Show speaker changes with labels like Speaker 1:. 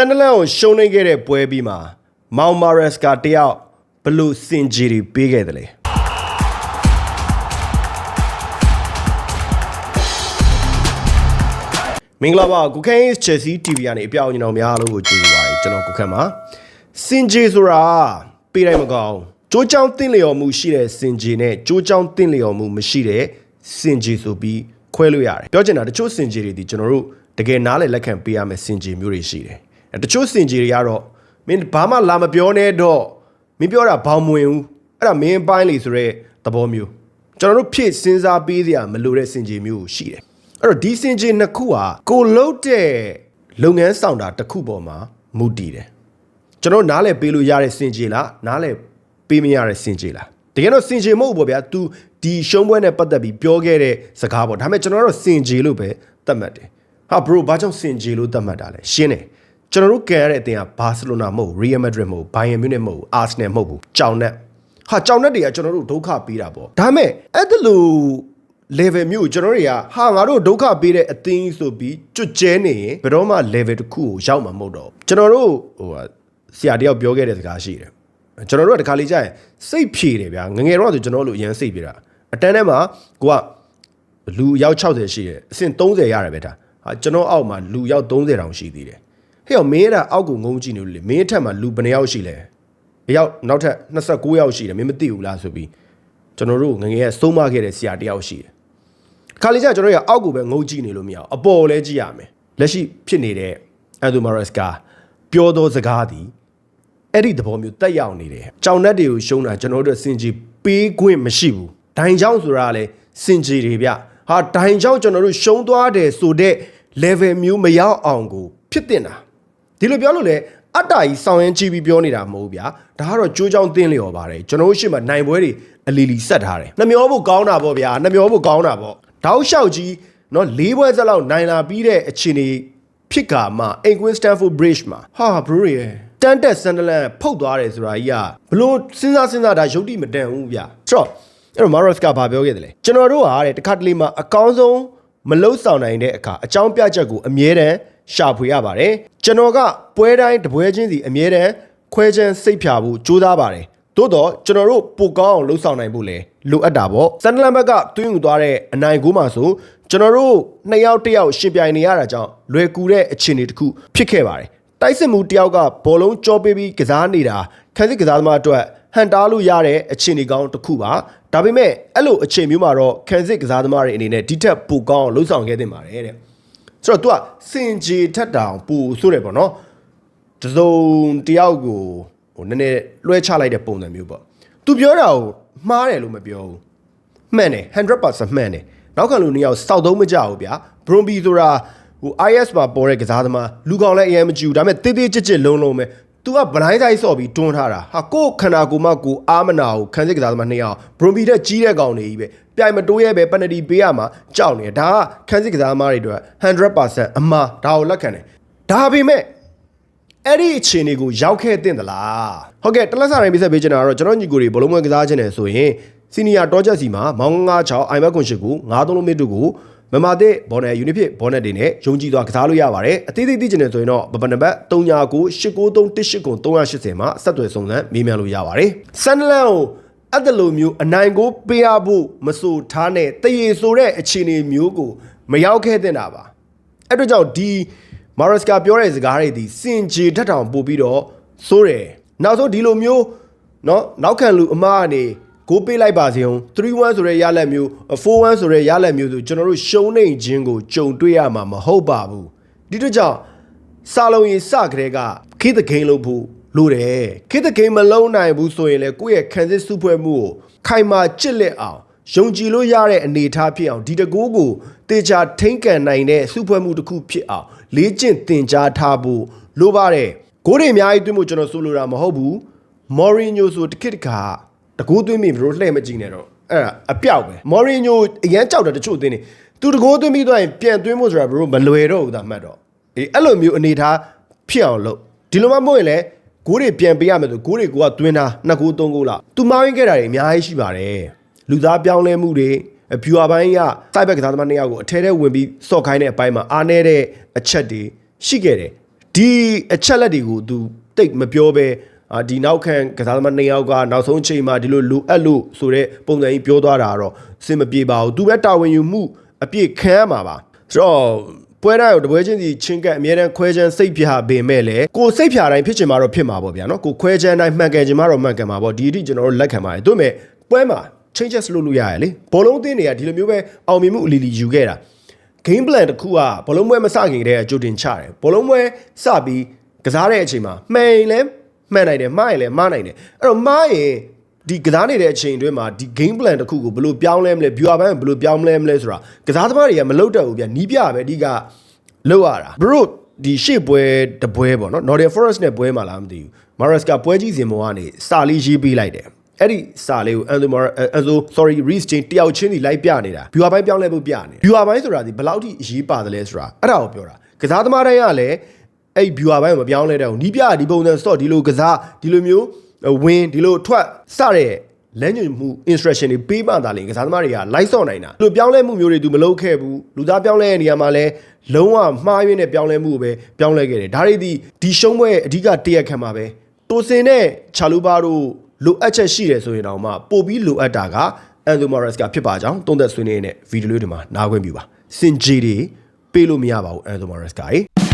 Speaker 1: န်ဒလန်ကိုရှုံးနေခဲ့တဲ့ပွဲပြီးမှာမောင်မာရက်စကတယောက်ဘလို့စင်ဂျီတွေပေးခဲ့တယ်လေမင်္ဂလာပါကုခန်း Chelsea TV ကနေအပြောင်းအကျွန်တော်များလို့ကိုကြည့်ပါရစေကျွန်တော်ကုခန်းပါစင်ဂျီဆိုတာပေးတိုင်းမကောင်းကြိုးချောင်းတင့်လျော်မှုရှိတဲ့စင်ဂျီနဲ့ကြိုးချောင်းတင့်လျော်မှုမရှိတဲ့စင်ဂျီဆိုပြီးခွဲလို့ရတယ်ပြောချင်တာတချို့စင်ဂျီတွေဒီကျွန်တော်တို့တကယ်နားလည်လက်ခံပေးရမယ့်စင်ဂျီမျိုးတွေရှိတယ်အဲ တချို့စင်ဂျီတွေကတော့မင်းဘာမှလာမပြောနဲ့တော့မင်းပြောတာဘောင်မဝင်ဘူးအဲ့ဒါမင်းပိုင်းလေဆိုတဲ့သဘောမျိုးကျွန်တော်တို့ဖြစ်စဉ်းစားပေးစရာမလိုတဲ့စင်ဂျီမျိုးရှိတယ်အဲ့တော့ဒီစင်ဂျီနှစ်ခုဟာကိုလုတ်တဲ့လုပ်ငန်းဆောင်တာတစ်ခုပေါ်မှာမူတည်တယ်ကျွန်တော်နားလဲပေးလို့ရတဲ့စင်ကြေလားနားလဲပေးမရတဲ့စင်ကြေလားတကယ်တော့စင်ကြေမဟုတ်ဘူးပေါ့ဗျာ तू ဒီရှုံးပွဲနဲ့ပတ်သက်ပြီးပြောခဲ့တဲ့စကားပေါ့ဒါပေမဲ့ကျွန်တော်တို့စင်ကြေလို့ပဲသတ်မှတ်တယ်ဟာ bro ဘာကြောင့်စင်ကြေလို့သတ်မှတ်တာလဲရှင်းတယ် ကျွန်တော်တို့ကန်ရတဲ့အတင်ကဘာစီလိုနာမဟုတ်ရီယယ်မက်ဒရစ်မဟုတ်ဘိုင်ယန်မြူးနစ်မဟုတ်အာဆနယ်မဟုတ်ဘူးကြောင်နက်ဟာကြောင်နက်တွေကကျွန်တော်တို့ဒုက္ခပေးတာပေါ့ဒါပေမဲ့အဲ့ဒါလို့ level မျိုးကိုကျွန်တော်တွေကဟာငါတို့ဒုက္ခပေးတဲ့အသင်းဆိုပြီးကြွကျဲနေရင်ဘယ်တော့မှ level တစ်ခုကိုရောက်မှာမဟုတ်တော့ဘူးကျွန်တော်တို့ဟိုဟာဆရာတယောက်ပြောခဲ့တဲ့စကားရှိတယ်ကျွန်တော်တို့ကတခါလေးကြာရင်စိတ်ဖြေတယ်ဗျာငငယ်တော့ဆိုကျွန်တော်တို့အရင်စိတ်ပြေတာအတန်းထဲမှာကိုကလူရောက်60ရှိတယ်အဆင့်30ရတယ်ပဲဒါဟာကျွန်တော်အောက်မှာလူရောက်30တောင်ရှိသေးတယ် ဟဲ့ရောမင်းအဲ့ဒါအောက်ကိုငုံကြည့်နေလို့လေမင်းအထက်မှာလူဘယ်နှယောက်ရှိလဲအယောက်နောက်ထပ်29ယောက်ရှိတယ်မင်းမသိဘူးလားဆိုပြီးကျွန်တော်တို့ငငယ်ကစိုးမခဲ့တဲ့ဆရာတယောက်ရှိတယ်ခါလေးကျကျွန်တော်တို့ရအောက်ကိုပဲငုံကြည့်နေလို့မရအောင်အပေါ်လည်းကြည့်ရမယ်လက်ရှိဖြစ်နေတဲ့အန်ဒူမာရက်စ်ကပြောသောစကားသည်အဲ့ဒီသဘောမျိုးတက်ရောက်နေတယ်ကြောင်နှက်တွေကိုရှုံးတာကျွန်တော်တို့စင်ကြီးပေးခွင့်မရှိဘူးဒိုင်ချောင်းဆိုတာကလည်းစင်ကြီးတွေဗျဟာဒိုင်ချောင်းကျွန်တော်တို့ရှုံးသွားတယ်ဆိုတဲ့ level မျိုးမရောက်အောင်ကိုဖြစ်တင်တာ ဒီလိုပြောလို့လေအတ္တကြီးဆောင်ရင်ကြည့်ပြီးပြောနေတာမဟုတ်ဗျာဒါကတော့ကြိုးချောင်းတင်းလျော်ပါတယ်ကျွန်တော်တို့ရှေ့မှာနိုင်ပွဲတွေအလီလီဆက်ထားတယ်နှမျောဖို့ကောင်းတာပေါ့ဗျာနှမျောဖို့ကောင်းတာပေါ့တောက်လျှောက်ကြီးနော်၄ပွဲဆက်လောက်နိုင်လာပြီးတဲ့အခြေအနေဖြစ်ကာမှအင်ကွင်းစတန်ဖို့ဘရစ်မှာဟာဘရူရီရဲ့တန်တက်ဆန်ဒလန်ဖုတ်သွားတယ်ဆိုတာကြီးကဘလို့စဉ်းစားစဉ်းစားဒါရုပ်တိမတန်ဘူးဗျဆိုတော့အဲ့တော့မာရော့စ်ကဘာပြောခဲ့တယ်လဲကျွန်တော်တို့ဟာတဲ့တခါတလေမှာအကောင်းဆုံးမလုဆောင်နိုင်တဲ့အခါအကြောင်းပြချက်ကိုအမြဲတမ်း ရှာဖွေရပါတယ်ကျွန်တော်ကပွဲတိုင်းတပွဲချင်းစီအမြဲတမ်းခွဲချမ်းစိတ်ဖြာဖို့ကြိုးစားပါတယ်သို့တော့ကျွန်တော်တို့ပိုကောင်းအောင်လှုပ်ဆောင်နိုင်ဖို့လည်းလိုအပ်တာပေါ့စန်ဒလန်ဘက်ကတွင်းယူသွားတဲ့အနိုင်ကိုမှဆိုကျွန်တော်တို့နှစ်ယောက်တစ်ယောက်ရှင်ပြိုင်နေရတာကြောင့်လွယ်ကူတဲ့အခြေအနေတစ်ခုဖြစ်ခဲ့ပါတယ်တိုက်စစ်မှုတယောက်ကဘောလုံးကြောပေးပြီးကစားနေတာခန်းစစ်ကစားသမားအတွက်ဟန်တားလို့ရတဲ့အခြေအနေကောင်းတစ်ခုပါဒါပေမဲ့အဲ့လိုအခြေမျိုးမှာတော့ခန်းစစ်ကစားသမားတွေအနေနဲ့ဒီထက်ပိုကောင်းအောင်လှုပ်ဆောင်ခဲ့တင်ပါတယ်တဲ့ ဆိုတော့ तू ကစင်ကြေထက်တောင်ပူဆိုတယ်ပေါ့နော် တစုံတယောက်ကိုဟိုနည်းနည်းလွှဲချလိုက်တဲ့ပုံစံမျိုးပေါ့။ तू ပြောတာကိုမှားတယ်လို့မပြောဘူး။မှန်တယ်100%မှန်တယ်။နောက်ခံလူနှစ်ယောက်စောက်သုံးမကြဘူးဗျာ။ Bromby ဆိုတာဟို IS မှာပေါ်တဲ့ကစားသမားလူကောင်လည်းအရင်မကြည့်ဘူးဒါပေမဲ့တေးသေးချစ်ချစ်လုံးလုံးပဲ။ तू ကဗလိုင်းတိုင်းဆော့ပြီးတွန်းထားတာ။ဟာကို့ခန္ဓာကိုယ်မကိုအာမနာကိုခန်းစစ်ကစားသမားနှစ်ယောက် Bromby တဲ့ကြီးတဲ့ကောင်တွေကြီးပဲ။ ပြိုင်မတိုးရဲပဲပနတီပေးရမှာကြောက်နေတယ်။ဒါကခန်းစစ်ကစားသမားတွေအတွက်100%အမှားဒါကိုလက်ခံတယ်။ဒါပေမဲ့အဲ့ဒီအခြေအနေကိုရောက်ခဲ့တဲ့သလားဟုတ်ကဲ့တလက်စာတိုင်းပြဆက်ပေးချင်တာကတော့ကျွန်တော်ညီကိုတွေဘလုံးမွဲကစားခြင်းတယ်ဆိုရင်စီနီယာတောချက်စီမှာမောင်း96အိုင်ဘက်ကွန်ရှစ်ကို93လုံးမီတို့ကိုမမတဲ့ဘောနယ်ယူနစ်ဖြစ်ဘောနယ်တွေနဲ့ယုံကြည်စွာကစားလို့ရပါတယ်အသေးသေးသိချင်တယ်ဆိုရင်တော့ဘဘနဘတ်39 8938 380မှာဆက်သွယ်စုံစမ်းမေးမြန်းလို့ရပါတယ်ဆန်လန်ကို အဲ့ဒါလိုမျိုးအနိုင်ကိုပေးရဖို့မဆိုထားနဲ့တရေဆိုတဲ့အခြေအနေမျိုးကိုမရောက်ခဲ့တဲ့တာပါ အဲ့တော့ကြောင့်ဒီမာရစကာပြောတဲ့စကားတွေဒီစင်ကြေထက်တောင်ပို့ပြီးတော့စိုးတယ်နောက်ဆုံးဒီလိုမျိုးเนาะနောက်ခံလူအမားကနေကိုပေးလိုက်ပါစေအောင်3-1ဆိုတဲ့ရလက်မျိုး4-1ဆိုတဲ့ရလက်မျိုးဆိုကျွန်တော်တို့ရှုံးနေခြင်းကိုကြုံတွေ့ရမှာမဟုတ်ပါဘူးဒီတော့ကြောင့်စာလုံးရင်စကလေးကခေတ်တကိန်းလို့ဖို့ လို့တယ်ခေတ်တကိန်းမလုံးနိုင်ဘူးဆိုရင်လေကိုယ့်ရဲ့ခံစစ်စုဖွဲ့မှုကိုခိုင်မာကြစ်လက်အောင်ယုံကြည်လို့ရတဲ့အနေအထားဖြစ်အောင်ဒီတကူကိုတေချာထိမ့်ကန်နိုင်တဲ့စုဖွဲ့မှုတစ်ခုဖြစ်အောင်လေ့ကျင့်သင်ကြားထားဖို့လိုပါတယ်ဂိုးတွေအများကြီးသွင်းဖို့ကျွန်တော်ဆိုလိုတာမဟုတ်ဘူးမော်ရီညိုဆိုတစ်ခစ်တစ်ခါတကူသွင်းပြီးဘလို့လှည့်မကြည့်နဲ့တော့အဲ့ဒါအပြောက်ပဲမော်ရီညိုအရန်ကြောက်တယ်တချို့အသင်းနေသူတကူသွင်းပြီးတော့ရင်ပြန်သွင်းဖို့ဆိုတာဘလို့မလွယ်တော့ဘူးဒါမှတ်တော့အေးအဲ့လိုမျိုးအနေအထားဖြစ်အောင်လုပ်ဒီလိုမှမဟုတ်ရင်လည်း ဂိုးတွေပြန်ပေးရမယ်ဆိုဂိုးတွေကသွင်းတာနှစ်ဂိုးသုံးဂိုးလောက်သူမောင်းရင်းခဲ့တာတွေအများကြီးရှိပါတယ်လူသားပြောင်းလဲမှုတွေဗျူအပိုင်းကစိုက်ဘက်ကစားသမားနှစ်ယောက်ကိုအထဲထဲဝင်ပြီးစော့ခိုင်းတဲ့အပိုင်းမှာအားနည်းတဲ့အချက်တွေရှိခဲ့တယ်ဒီဒီအချက်လက်တွေကို तू တိတ်မပြောဘဲအာဒီနောက်ခံကစားသမားနှစ်ယောက်ကနောက်ဆုံးချိန်မှာဒီလိုလိုအပ်လို့ဆိုတဲ့ပုံစံကြီးပြောသွားတာကတော့အဆင်မပြေပါဘူး။ तू ပဲတာဝန်ယူမှုအပြည့်ခံရမှာပါ။ဆိုတော့ ပွဲတိုင်းကိုတပွဲချင်းစီချင်းကပ်အမြဲတမ်းခွဲချမ်းစိတ်ပြပေမဲ့လည်းကိုစိတ်ဖြာတိုင်းဖြစ်ချင်မှာတော့ဖြစ်မှာပေါ့ဗျာနော်ကိုခွဲချမ်းတိုင်းမှန်ကန်ချင်မှာတော့မှန်ကန်မှာပေါ့ဒီအထိကျွန်တော်တို့လက်ခံပါတယ်တို့မဲ့ပွဲမှာ changes လုပ်လို့ရရလေဘောလုံးအသင်းတွေကဒီလိုမျိုးပဲအောင်မြင်မှုအလီလီယူခဲ့တာ game plan တစ်ခုကဘောလုံးပွဲမစခင်တည်းကကြိုတင်ချတယ်ဘောလုံးပွဲစပြီးကစားတဲ့အချိန်မှာမှန်ရင်လည်းမှန်နိုင်တယ်မှားရင်လည်းမှားနိုင်တယ်အဲ့တော့မှားရင် ဒီကစားနေတဲ့အချိန်အတွင်းမှာဒီ game plan တစ်ခုကိုဘယ်လိုပြောင်းလဲမလဲ viewer ဘန်းဘယ်လိုပြောင်းလဲမလဲဆိုတာကစားသမားတွေကမလုပ်တတ်ဘူးဗျနီးပြပဲအဓိကလောက်ရတာဘရိုဒီရှေ့ပွဲတပွဲပေါ့နော် Northern Forest နဲ့ပွဲမှာလားမသိဘူး Mares ကပွဲကြီးစဉ်ပေါ်ကနေစာလေးရေးပေးလိုက်တယ်အဲ့ဒီစာလေးကို Anzo Anzo sorry Reece James တယောက်ချင်းစီလိုက်ပြနေတာ viewer ဘန်းပြောင်းလဲဖို့ပြနေ viewer ဘန်းဆိုတာဒီဘယ်လောက်ထိအရေးပါတယ်လဲဆိုတာအဲ့ဒါကိုပြောတာကစားသမားတိုင်းကလည်းအဲ့ viewer ဘန်းကိုမပြောင်းလဲတဲ့ဘူးနီးပြဒီပုံစံ sort ဒီလိုကစားဒီလိုမျိုး ဝင်ဒီလိုထွက်စတဲ့လမ်းညွှန်မှု instruction တွေပေးမှသာလေကစားသမားတွေက live ဆော့နိုင်တာဒီလိုပြောင်းလဲမှုမျိုးတွေ तू မလုပ်ခဲ့ဘူးလူသားပြောင်းလဲတဲ့နေရာမှာလဲလုံးဝမှားယွင်းတဲ့ပြောင်းလဲမှုကိုပဲပြောင်းလဲခဲ့တယ်ဒါတွေဒီဒီရှုံးပွဲအဓိကတရက်ခံမှာပဲတိုစင်နဲ့ချာလူဘာတို့လိုအပ်ချက်ရှိတယ်ဆိုရင်တော့မှပို့ပြီးလိုအပ်တာကအန်ဒိုမာရက်စ်ကဖြစ်ပါကြောင်းသုံးသက်ဆွေးနွေးနေတဲ့ဗီဒီယိုလေးတွေမှာနားခွင့်ပြုပါစင်ဂျီတွေပေးလို့မရပါဘူးအန်ဒိုမာရက်စ်ကရေ